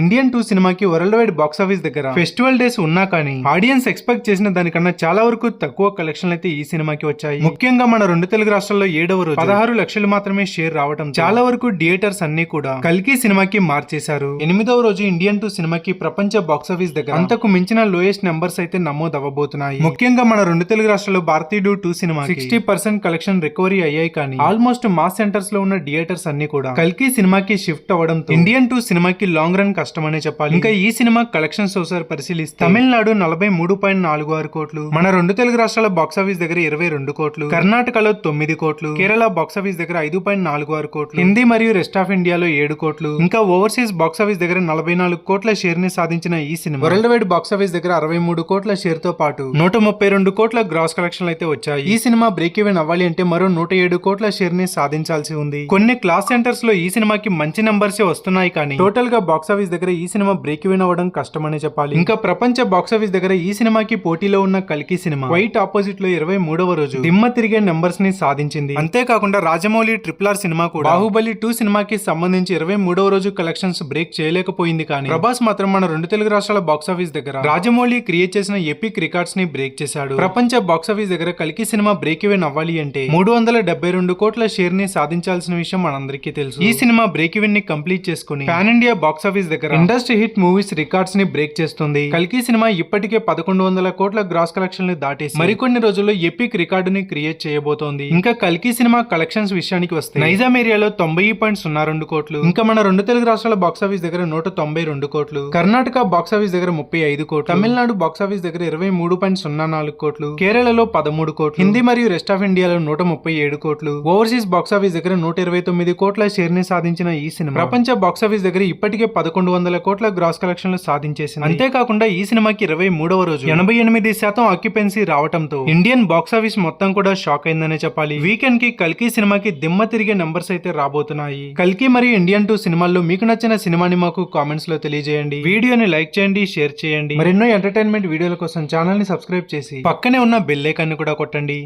Indian two సినిమాకి world wide box office దగ్గర festival days ఉన్నా కానీ ఆడియన్స్ ఎక్స్పెక్ట్ చేసిన దానికన్నా చాలా వరకు తక్కువ కలెక్షన్ అయితే ఈ సినిమాకి వచ్చాయి. ముఖ్యంగా మన రెండు తెలుగు రాష్ట్రాల్లో ఏడవ రోజు పదహారు లక్షలు మాత్రమే షేర్ రావడం చాలా వరకు థియేటర్స్ అన్ని కూడా కల్కి సినిమాకి మార్చేశారు. ఎనిమిదవ రోజు ఇండియన్ టూ సినిమాకి ప్రపంచ బాక్స్ ఆఫీస్ దగ్గర అంతకు మించిన లోయెస్ట్ నెంబర్స్ అయితే నమోదు అవ్వబోతున్నాయి ముఖ్యంగా మన రెండు తెలుగు రాష్ట్రాల్లో Bharateeyudu two cinema sixty percent collection recovery అయ్యాయి కానీ ఆల్మోస్ట్ మాస్ సెంటర్స్లో ఉన్న థియేటర్స్ అన్ని కూడా కల్కి సినిమాకి షిఫ్ట్ అవ్వడంతో ఇండియన్ టూ సినిమాకి లాంగ్ రన్ కష్టమనే చెప్పాలి. ఇంకా ఈ సినిమా కలెక్షన్స్ ఒకసారి పరిశీలిస్తే తమిళనాడు నలభై మూడు పాయింట్ నాలుగు ఆరు కోట్లు మన రెండు తెలుగు రాష్ట్రాల బాక్స్ ఆఫీస్ దగ్గర ఇరవై రెండు కోట్లు కర్ణాటకలో తొమ్మిది కోట్లు కేరళ బాక్స్ ఆఫీస్ దగ్గర ఐదు పాయింట్ నాలుగు ఆరు కోట్లు హిందీ మరియు రెస్ట్ ఆఫ్ ఇండియాలో ఏడు కోట్లు ఇంకా ఓవర్సీస్ బాక్స్ ఆఫీస్ దగ్గర నలభై నాలుగు కోట్ల షేర్ని సాధించిన ఈ cinema. World wide box office దగ్గర అరవై మూడు కోట్ల షేర్తో పాటు నూట ముప్పై రెండు కోట్ల గ్రాస్ కలెక్షన్లు అయితే వచ్చాయి. ఈ సినిమా బ్రేక్ ఈవెన్ అవ్వాలి అంటే మరో నూట ఏడు కోట్ల షేర్ని సాధించాల్సి ఉంది. కొన్ని క్లాస్ సెంటర్స్లో ఈ సినిమాకి మంచి నంబర్స్ వస్తున్నాయి కానీ టోటల్గా బాక్స్ ఆఫీస్ దగ్గర ఈ సినిమా బ్రేక్ ఈవెన్ అవ్వడం కష్టమనే చెప్పాలి. ఇంకా ప్రపంచ బాక్స్ ఆఫీస్ దగ్గర ఈ సినిమాకి పోటీలో ఉన్న కల్కి సినిమా. వైట్ ఆపోజిట్లో ఇరవై మూడవ రోజు. దిమ్మ తిరిగే నెంబర్స్ని సాధించింది. అంతేకాకుండా రాజమౌళి ట్రిపుల్ ఆర్ సినిమా కూడా. బాహుబలి టూ సినిమాకి సంబంధించి ఇరవై మూడవ రోజు కలెక్షన్స్ బ్రేక్ చేయలేకపోయింది కానీ. ప్రభాస్ మాత్రం మన రెండు తెలుగు రాష్ట్రాల బాక్స్ ఆఫీస్ దగ్గర. రాజమౌళి క్రియేట్ చేసిన ఎపిక్ రికార్డ్స్ని బ్రేక్ చేశాడు. ప్రపంచ బాక్స్ ఆఫీస్ దగ్గర కలికి సినిమా బ్రేక్ ఈవెన్ అవ్వాలి అంటే మూడు వందల డెబ్బై రెండు కోట్ల షేర్ని సాధించాల్సిన విషయం మనందరికీ తెలుసు. ఈ సినిమా బ్రేక్ ఈవెన్ని కంప్లీట్ చేసుకుని పాన్ ఇండియా బాక్స్ ఆఫీస్ దగ్గర. ఇండస్ట్రీ హిట్ మూవీస్ రికార్డ్స్ని బ్రేక్ చేస్తుంది. కల్కి సినిమా ఇప్పటికే పదకొండు వందల కోట్ల గ్రాస్ కలెక్షన్ని దాటేసి మరికొన్ని రోజుల్లో ఎపిక్ రికార్డుని క్రియేట్ చేయబోతోంది. ఇంకా కల్కి సినిమా కలెక్షన్స్ విషయానికి వస్తే నైజాం ఏరియాలో తొంభై పాయింట్ సున్నా రెండు కోట్లు ఇంకా మన రెండు తెలుగు రాష్ట్రాల బాక్స్ ఆఫీస్ దగ్గర నూట తొంభై రెండు కోట్లు కర్ణాటక బాక్స్ ఆఫీస్ దగ్గర ముప్పై ఐదు కోట్లు తమిళనాడు బాక్స్ ఆఫీస్ దగ్గర ఇరవై మూడు పాయింట్ సున్నా నాలుగు కోట్లు కేరళలో పదమూడు కోట్లు హిందీ మరియు రెస్ట్ ఆఫ్ ఇండియాలో నూట ముప్పై ఏడు కోట్లు ఓవర్సీస్ బాక్స్ ఆఫీస్ దగ్గర నూట ఇరవై తొమ్మిది కోట్ల షేర్ని సాధించిన ఈ సినిమా. ప్రపంచ బాక్స్ ఆఫీస్ దగ్గర ఇప్పటికే పదకొండు వందల కోట్ల గ్రాస్ కలెక్షన్లు సాధించేసింది. అంతేకాకుండా ఈ సినిమాకి ఇరవై మూడవ రోజు. ఎనభై ఎనిమిది శాతం ఆక్యుపెన్సీ రావడంతో ఇండియన్ బాక్స్ ఆఫీస్ మొత్తం కూడా షాక్ అయిందనే చెప్పాలి. వీకెండ్కి కల్కి సినిమాకి దిమ్మ తిరిగే నంబర్స్ అయితే రాబోతున్నాయి. కల్కి మరియు ఇండియన్ టూ సినిమాల్లో మీకు నచ్చిన సినిమాని మాకు కామెంట్స్లో తెలియజేయండి. వీడియోని లైక్ చేయండి షేర్ చేయండి. మరెన్నో ఎంటర్టైన్మెంట్ వీడియోల కోసం ఛానల్ని సబ్స్క్రైబ్ చేసి పక్కనే ఉన్న బెల్ ఐకాన్ని కూడా కొట్టండి.